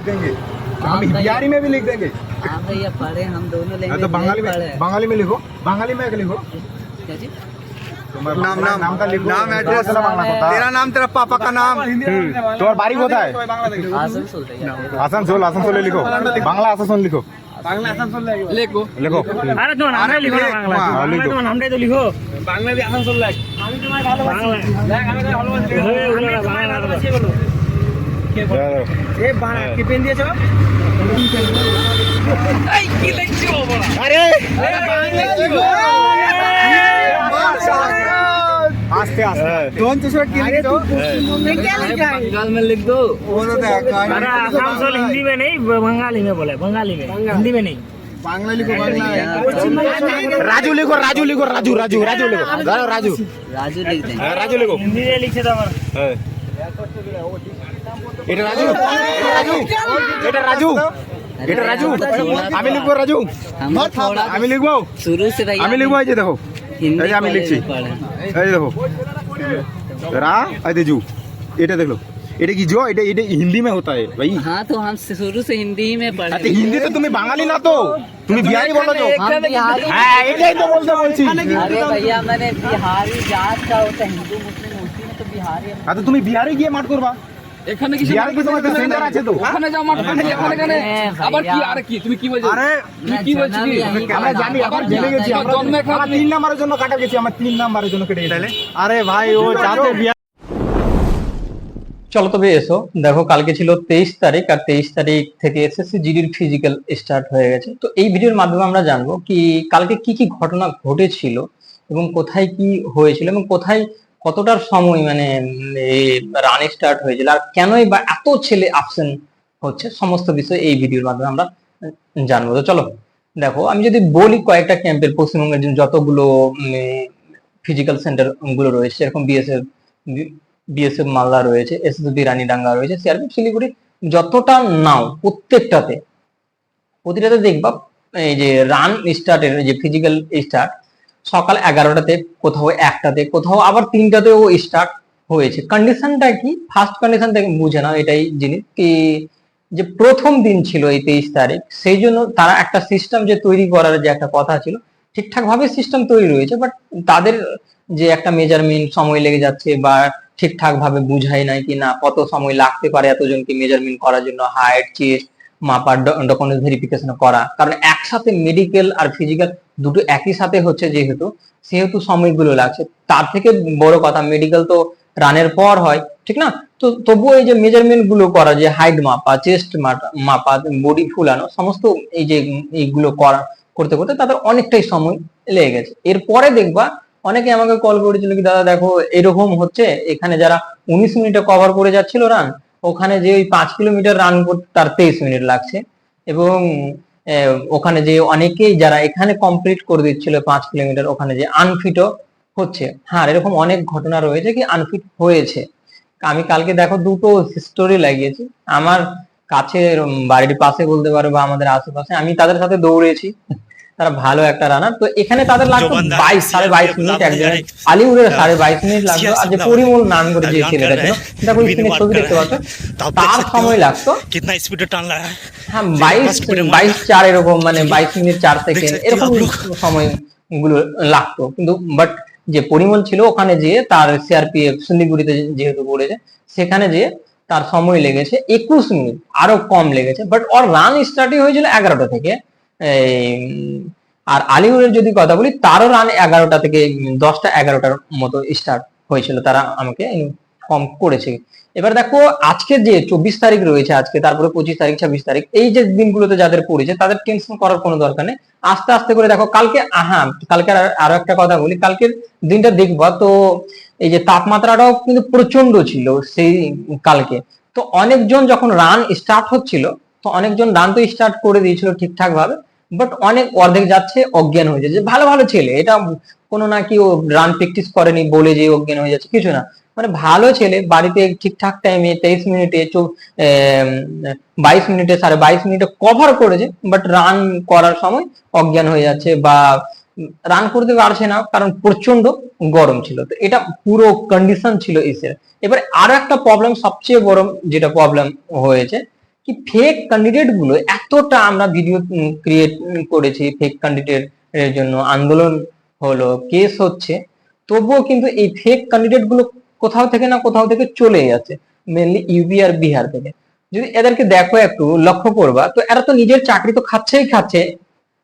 देंगे हम बिहारी में भी लिख देंगे हाँ भैया पढ़े हम दोनों हाँ, लैंग्वेज तो बंगाली पढ़े में बंगाली में लिखो बंगाली में लिखो क्या जी तुम्हारा नाम नाम नाम का लिखो नाम एड्रेस तेरा बांग्ला होता है। तेरा नाम तेरा पापा का नाम তোমার বাড়ি কোথায় आसनसोल भैया আসানসোল আসানসোলে লিখো বাংলা আসানসোল লিখো लेको লিখো আরে তোমার নামটাই লিখো না বাংলা হ্যাঁ, বাংলা লিখো। তোমার নামটাই তো লিখো বাংলা দিয়ে আসানসোল লেখ আমি তোমায় ভালোবাসি লেখ আমি তোমায় ভালোবাসি হয়ে ওগুলো না বাংলা ভালোবাসি বলো এ বাংলা কি পেন দিয়েছো এই কি লিখছো বড়া আরে আস্তে আস্তে दोन चषक केली तो बंगाल में लिख दो बोलो त्या काय अरे आसानसोल हिंदी में नहीं बंगाली में बोले बंगाली में हिंदी में नहीं बांगला लिखो बांगला রাজু লিখো রাজু লিখো রাজু রাজু রাজু লিখো দাঁড়াও রাজু राजू लिख देंगे হ্যাঁ, রাজু লিখো হিন্দি দিয়ে লিখছে তো আমার হ্যাঁ। এটা রাজু রাজু এটা রাজু এটা রাজু আমি লিখবো রাজু हम थोड़ा আমি লিখবো शुरू से भैया আমি লিখবো এই যে দেখো हिंदी এই যে আমি पहले লিখছি पढ़े এই যে দেখো রা এই যে জু এটা দেখলো এটা কি জো এটা এটা হিন্দি में होता है भाई हाँ तो हम शुरू से हिंदी में আচ্ছা पढ़े হিন্দি তো তুমি বাঙালি না তো তুমি বিহারি বলো তো हम बिहारी হ্যাঁ এটাই তো বলতে বলছি अरे भैया मैंने बिहारी जात का होता है हिंदू मुस्लिम उसी में तो बिहारी है। চলো তবে এসো। দেখো কালকে ছিল তেইশ তারিখ আর তেইশ তারিখ থেকে এসএসসি জিডির ফিজিক্যাল স্টার্ট হয়ে গেছে। তো এই ভিডিওর মাধ্যমে আমরা জানব কি কালকে কি কি ঘটনা ঘটেছিল এবং কোথায় কি হয়েছিল এবং কোথায় কতটার সময় মানে রান স্টার্ট হয়েছিল আর কেনই বা এত ছেলে আপসেন্ট হচ্ছে? সমস্ত বিষয় এই ভিডিওর মাধ্যমে আমরা জানব। তো চলো, দেখো, আমি যদি বলি কয়েকটা ক্যাম্পের পশ্চিমবঙ্গের যতগুলো ফিজিক্যাল সেন্টারগুলো রয়েছে, যেরকম বিএসএফ বিএসএফ মালদা রয়েছে এসএসবি রানীডাঙ্গা রয়েছে সিআরপি শিলিগুড়ি, যতটা নাও প্রত্যেকটাতে, প্রতিটাতে দেখবা, এই যে রান স্টার্টের যে ফিজিক্যাল স্টার্ট সকাল এগারোটাতে, কোথাও একটাতে, কোথাও আবার তিনটাতেও স্টার্ট হয়েছে। কন্ডিশনটা কি? ফার্স্ট কন্ডিশন থেকে বুঝে না এটাই জিনিস কি, যে প্রথম দিন ছিল এই তেইশ তারিখ, সেই জন্য তারা একটা সিস্টেম যে তৈরি করার যে একটা কথা ছিল ঠিকঠাক ভাবে সিস্টেম তৈরি রয়েছে বাট তাদের যে একটা মেজারমেন্ট সময় লেগে যাচ্ছে বা ঠিকঠাক ভাবে বুঝাই নাই কি না, কত সময় লাগতে পারে এতজনকে মেজারমেন্ট করার জন্য হাইট চেস্ট মাপার ডকুমেন্ট ভেরিফিকেশন করা। কারণ একসাথে মেডিকেল আর ফিজিক্যাল দুটো একই সাথে হচ্ছে যেহেতু, সেহেতু সময়গুলো লাগছে। তার থেকে বড় কথা মেডিকেল তো রানের পর হয়, ঠিক না? তো তবুও এই যে মেজারমেন্টগুলো করা, যে হাইট মাপা চেস্ট মাপা বডি ফুলানো, সমস্ত এই যে এইগুলো করা, করতে করতে তাদের অনেকটাই সময় লেগে গেছে। এরপরে দেখবা, অনেকে আমাকে কল করেছিল কি, দাদা, দেখো, এরকম হচ্ছে, এখানে যারা উনিশ মিনিটে কভার করে যাচ্ছিল রান ওখানে যে ওই পাঁচ কিলোমিটার রান করতে তার তেইশ মিনিট লাগছে। এবং ওখানে যে অনেকেই যারা এখানে কমপ্লিট করে দিচ্ছিল পাঁচ কিলোমিটার, ওখানে যে আনফিটও হচ্ছে। হ্যাঁ এরকম অনেক ঘটনা রয়েছে কি আনফিট হয়েছে। আমি কালকে দেখো দুটো হিস্টোরি লাগিয়েছি। আমার কাছে বাড়ির পাশে বলতে পারো বা আমাদের আশেপাশে, আমি তাদের সাথে দৌড়েছি। তারা ভালো একটা রানার তো এখানে তাদের লাগতো বাইশ সাড়ে বাইশ মিনিট একজনের আলিউডের সাড়ে বাইশ মিনিট লাগতো। আর যে পরিমল নাম করে যে ছেলেটা ছিল সেটা স্ক্রিনে ছবি দেখতে পাচ্ছ? তার সময় লাগতো। কিতনা স্পিডে টান লাগা হ্যাঁ বাইশ বাইশ চার এরকম মানে বাইশ মিনিট চার সেকেন্ড এরকম সময়গুলো লাগতো। কিন্তু বাট যে পরিমল ছিল ওখানে যে তার সিআরপিএফ শিলিগুড়িতে যেহেতু পড়েছে সেখানে যে তার সময় লেগেছে একুশ মিনিট। আরও কম লেগেছে বাট ওর রান স্টার্টিং হয়েছিল এগারোটা থেকে। আর আলিউরের যদি কথা বলি, তারও রান এগারোটা থেকে দশটা এগারোটার মতো স্টার্ট হয়েছিল। তারা আমাকে ইনফর্ম করেছে। এবার দেখো, আজকে যে চব্বিশ তারিখ রয়েছে, আজকে তারপরে পঁচিশ তারিখ, ছাব্বিশ তারিখ, এই যে দিনগুলোতে যাদের পড়েছে, তাদের টেনশন করার কোনো দরকার নেই। আস্তে আস্তে করে দেখো, কালকে হ্যাঁ কালকে আরও একটা কথা বলি, কালকের দিনটা দেখবা, তো এই যে তাপমাত্রাটাও কিন্তু প্রচণ্ড ছিল সেই কালকে। তো অনেকজন যখন রান স্টার্ট হচ্ছিল, তো অনেকজন রান তো স্টার্ট করে দিয়েছিল ঠিকঠাক ভাবে বাট অনেক অর্ধেক যাচ্ছে অজ্ঞান হয়ে যাচ্ছে। ভালো ভালো ছেলে, এটা কোনো নাকি ও রান প্র্যাকটিস করেনি বলে যে অজ্ঞান হয়ে যাচ্ছে, কিছু না। মানে ভালো ছেলে, বাড়িতে ঠিকঠাক টাইমে তেইশ মিনিটে বাইশ মিনিটে, সাড়ে বাইশ মিনিটে কভার করেছে বাট রান করার সময় অজ্ঞান হয়ে যাচ্ছে বা রান করতে পারছে না, কারণ প্রচণ্ড গরম ছিল। তো এটা পুরো কন্ডিশন ছিল এসের। এবার আরও একটা প্রবলেম সবচেয়ে বড় যেটা প্রবলেম হয়েছে কি ফেক ক্যান্ডিডেটগুলো এতটা আমরা ভিডিও ক্রিয়েট করেছি ফেক ক্যান্ডিডেট এর জন্য। আন্দোলন হলো কেস হচ্ছে। তবুও কিন্তু এই ফেক ক্যান্ডিডেটগুলো কোথাও থেকে না কোথাও থেকে চলে যাচ্ছে মেনলি ইউপি আর বিহার থেকে। যদি এদেরকে দেখো একটু, লক্ষ্য করবা, তো এরা তো নিজের চাকরি তো খাচ্ছেই খাচ্ছে।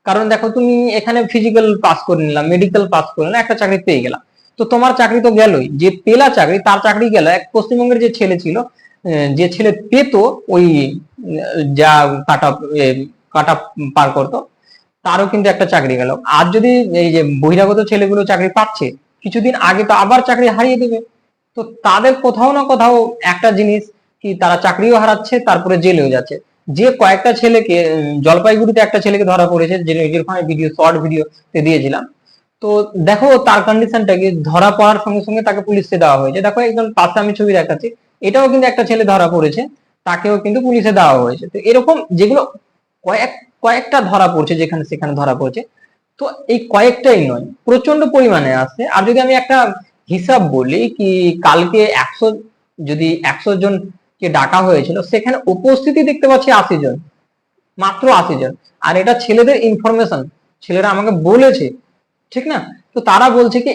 কারণ দেখো, তুমি এখানে ফিজিক্যাল পাস করে নিলাম মেডিকেল পাস করে নিলাম একটা চাকরি পেয়ে গেলাম তো তোমার চাকরি তো গেলই। যে পেলা চাকরি, তার চাকরি গেল। এক পশ্চিমবঙ্গের যে ছেলে ছিল যে ছেলে পেত ওই যা কাটা কাটা পার করতো, তারও কিন্তু একটা চাকরি গেল। আর যদি এই যে বহিরাগত ছেলেগুলো চাকরি পাচ্ছে, কিছুদিন আগে তো আবার চাকরি হারিয়ে দেবে। তো তাদের কোথাও না কোথাও একটা জিনিস কি তারা চাকরিও হারাচ্ছে, তারপরে জেলেও যাচ্ছে। যে কয়েকটা ছেলেকে, জলপাইগুড়িতে একটা ছেলেকে ধরা পড়েছে, যে যেরকম ভিডিও শর্ট ভিডিও দিয়েছিলাম। তো দেখো তার কন্ডিশনটা কি, ধরা পড়ার সঙ্গে সঙ্গে তাকে পুলিশে দেওয়া হয়েছে। দেখো একজন পাশে আমি ছবি দেখাচ্ছি। এটাও কিন্তু একটা ছেলে ধরা পড়েছে। তাকেও কিন্তু পুলিশে দেওয়া হয়েছে। তো এরকম যেগুলো কয়েক, কয়েকটা ধরা পড়ছে, যেখানে সেখানে ধরা পড়ছে, তো এই কয়েকটাই নয় প্রচণ্ড পরিমাণে আছে। আর যদি আমি একটা হিসাব বলি কি কালকে একশো, যদি একশো জন কে ডাকা হয়েছিল, সেখানে উপস্থিতি দেখতে পাচ্ছি আশি জন, মাত্র আশি জন। আর এটা ছেলেদের ইনফরমেশন ছেলেরা আমাকে বলেছে, ঠিক না? তো তারা বলছে কি,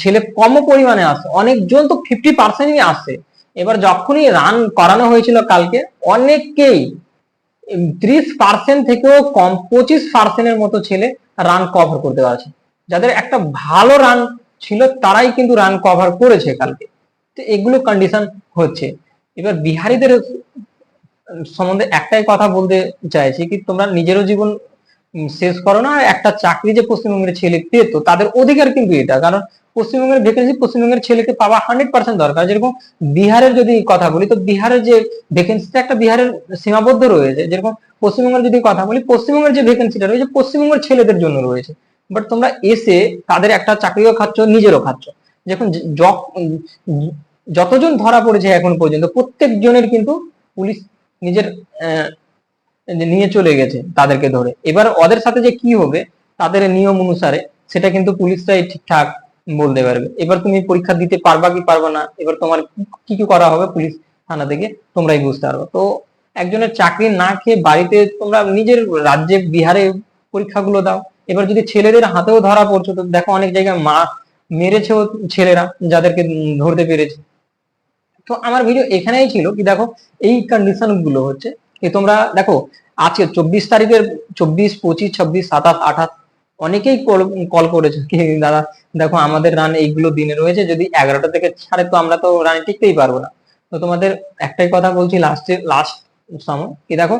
ছেলে কম পরিমাণে আসে অনেকজন তো ফিফটি পার্সেন্টই আসে এবার যখনই রান করানো হয়েছিল কালকে অনেককেই ত্রিশ পার্সেন্ট থেকেও কম, পঁচিশ পার্সেন্টের মতো ছেলে রান কভার করতে পারছে। যাদের একটা ভালো রান ছিল, তারাই কিন্তু রান কভার করেছে কালকে। তো এগুলো কন্ডিশন হচ্ছে। এবার বিহারিদের সম্বন্ধে একটাই কথা বলতে চাইছি কি, তোমরা নিজেরও জীবন শেষ করো না, একটা চাকরি যে পশ্চিমবঙ্গের ছেলে পেতো, তাদের অধিকার কিন্তু এটা। কারণ পশ্চিমবঙ্গের ভ্যাকেন্সি পশ্চিমবঙ্গের ছেলেকে পাওয়া হান্ড্রেড পার্সেন্ট দরকার। যেরকম বিহারের যদি কথা বলি, তো বিহারের যে ভ্যাকেন্সিটা একটা বিহারের সীমাবদ্ধ রয়েছে। যেরকম পশ্চিমবঙ্গের যদি কথা বলি, পশ্চিমবঙ্গের যে ভ্যাকেন্সিটা রয়েছে, পশ্চিমবঙ্গের ছেলেদের জন্য রয়েছে। বাট তোমরা এসে তাদের একটা চাকরিও খাচ্ছ, নিজেরও খাচ্ছ। যখন যতজন ধরা পড়েছে এখন পর্যন্ত, প্রত্যেকজনের কিন্তু পুলিশ নিজের নিয়ে চলে গেছে তাদেরকে ধরে। এবার ওদের সাথে যে কি হবে, তাদের নিয়ম অনুসারে সেটা কিন্তু পুলিশটাই ঠিকঠাক বলতে পারবে। এবার তুমি পরীক্ষা দিতে পারবা কি পারবা না, এবার তোমার কি- কি করা হবে পুলিশ থানা থেকে, তোমরাই বুঝতে পারবে। তো একজনের চাকরি না খেয়ে বাড়িতে তোমরা নিজের রাজ্যে বিহারে পরীক্ষাগুলো দাও। এবার যদি ছেলেদের হাতেও ধরা পড়ছো, তো দেখো অনেক জায়গায় মা মেরেছেও ছেলেরা যাদেরকে ধরতে পেরেছে। তো আমার ভিডিও এখানেই ছিল কি দেখো, এই কন্ডিশনগুলো হচ্ছে কি তোমরা দেখো আজকে চব্বিশ তারিখের চব্বিশ, পঁচিশ, ছাব্বিশ, সাতাশ, আঠাশ অনেকেই কল করেছে। দাদা, দেখো আমাদের রান এইগুলো দিনে রয়েছে, যদি এগারোটা থেকে ছাড়ে তো আমরা তো রানে টিকতেই পারব না। তো তোমাদের একটাই কথা বলছি লাস্টে লাস্ট সময়, কি দেখো,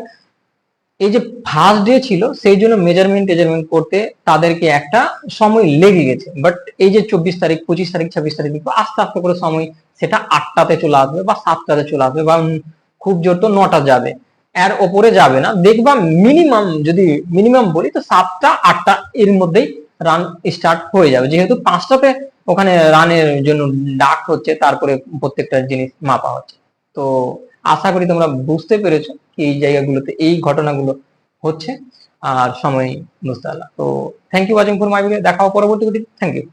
এই যে ফার্স্ট ডে ছিল, সেই জন্য মেজারমেন্ট টেজারমেন্ট করতে তাদেরকে একটা সময় লেগে গেছে। বাট এই যে চব্বিশ তারিখ, পঁচিশ তারিখ, ছাব্বিশ তারিখ আস্তে আস্তে করে সময় সেটা আটটাতে চলে আসবে বা সাতটাতে চলে আসবে বা খুব জোর তো নটা যাবে। এর ওপরে যাবে না। দেখবা মিনিমাম যদি মিনিমাম বলি, তো সাতটা, আটটা এর মধ্যেই রান স্টার্ট হয়ে যাবে। যেহেতু পাঁচটাতে ওখানে রানের জন্য ডাক হচ্ছে, তারপরে প্রত্যেকটা জিনিস মাপা হচ্ছে। তো আশা করি তোমরা বুঝতে পেরেছ এই জায়গাগুলোতে এই ঘটনাগুলো হচ্ছে। আর সময় বুঝতে পারলাম তো thank you watching for my video দেখাও পরবর্তী থ্যাংক ইউ